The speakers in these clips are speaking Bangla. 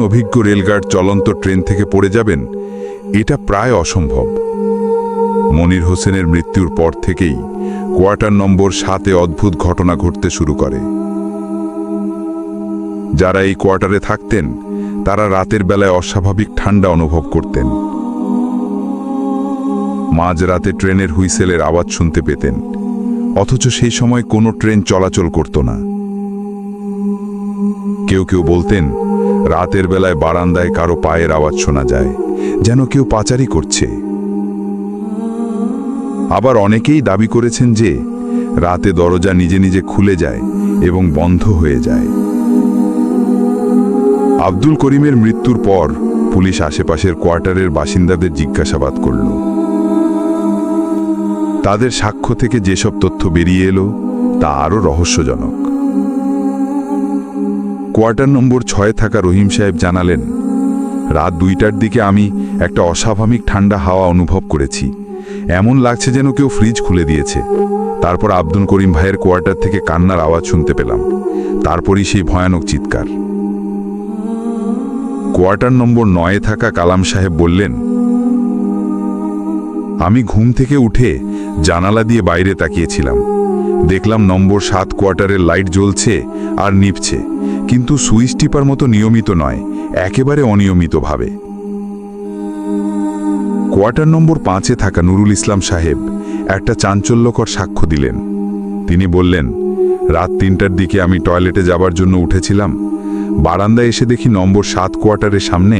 অভিজ্ঞ রেলগার্ড চলন্ত ট্রেন থেকে পড়ে যাবেন, এটা প্রায় অসম্ভব। মনির হোসেনের মৃত্যুর পর থেকেই কোয়ার্টার নম্বর সাতে অদ্ভুত ঘটনা ঘটতে শুরু করে। যারা এই কোয়ার্টারে থাকতেন, তারা রাতের বেলায় অস্বাভাবিক ঠান্ডা অনুভব করতেন। মাঝরাতে ট্রেনের হুইসেলের আওয়াজ শুনতে পেতেন, অথচ সেই সময় কোনো ট্রেন চলাচল করত না। কেউ কেউ বলতেন রাতের বেলায় বারান্দায় কারও পায়ের আওয়াজ শোনা যায়, যেন কেউ পাচারি করছে। আবার অনেকেই দাবি করেছেন যে, রাতে দরজা নিজে নিজে খুলে যায় এবং বন্ধ হয়ে যায়। আব্দুল করিমের মৃত্যুর পর পুলিশ আশেপাশের কোয়ার্টারের বাসিন্দাদের জিজ্ঞাসাবাদ করল। তাদের সাক্ষ্য থেকে যেসব তথ্য বেরিয়ে এলো, তা আরও রহস্যজনক। কোয়ার্টার নম্বর ছয়ে থাকা রহিম সাহেব জানালেন, রাত দুইটার দিকে আমি একটা অস্বাভাবিক ঠান্ডা হাওয়া অনুভব করেছি। এমন লাগছে যেন কেউ ফ্রিজ খুলে দিয়েছে। তারপর আব্দুল করিম ভাইয়ের কোয়ার্টার থেকে কান্নার আওয়াজ শুনতে পেলাম। তারপরই সেই ভয়ানক চিৎকার। কোয়ার্টার নম্বর নয়ে থাকা কালাম সাহেব বললেন আমি ঘুম থেকে উঠে জানালা দিয়ে বাইরে তাকিয়েছিলাম। দেখলাম নম্বর সাত কোয়ার্টারের লাইট জ্বলছে আর নিভছে, কিন্তু সুইচ টিপার মতো নিয়মিত নয়, একেবারে অনিয়মিতভাবে। কোয়ার্টার নম্বর পাঁচে থাকা নুরুল ইসলাম সাহেব একটা চাঞ্চল্যকর সাক্ষ্য দিলেন। তিনি বললেন, রাত তিনটার দিকে আমি টয়লেটে যাবার জন্য উঠেছিলাম। বারান্দায় এসে দেখি নম্বর সাত কোয়ার্টারের সামনে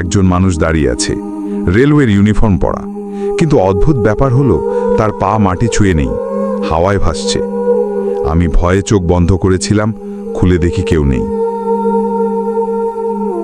একজন মানুষ দাঁড়িয়ে আছে। রেলওয়ের ইউনিফর্ম পরা। কিন্তু অদ্ভুত ব্যাপার হলো, তার পা মাটি ছুঁয়ে নেই, হাওয়ায় ভাসছে। আমি ভয়ে চোখ বন্ধ করেছিলাম, খুলে দেখি কেউ নেই।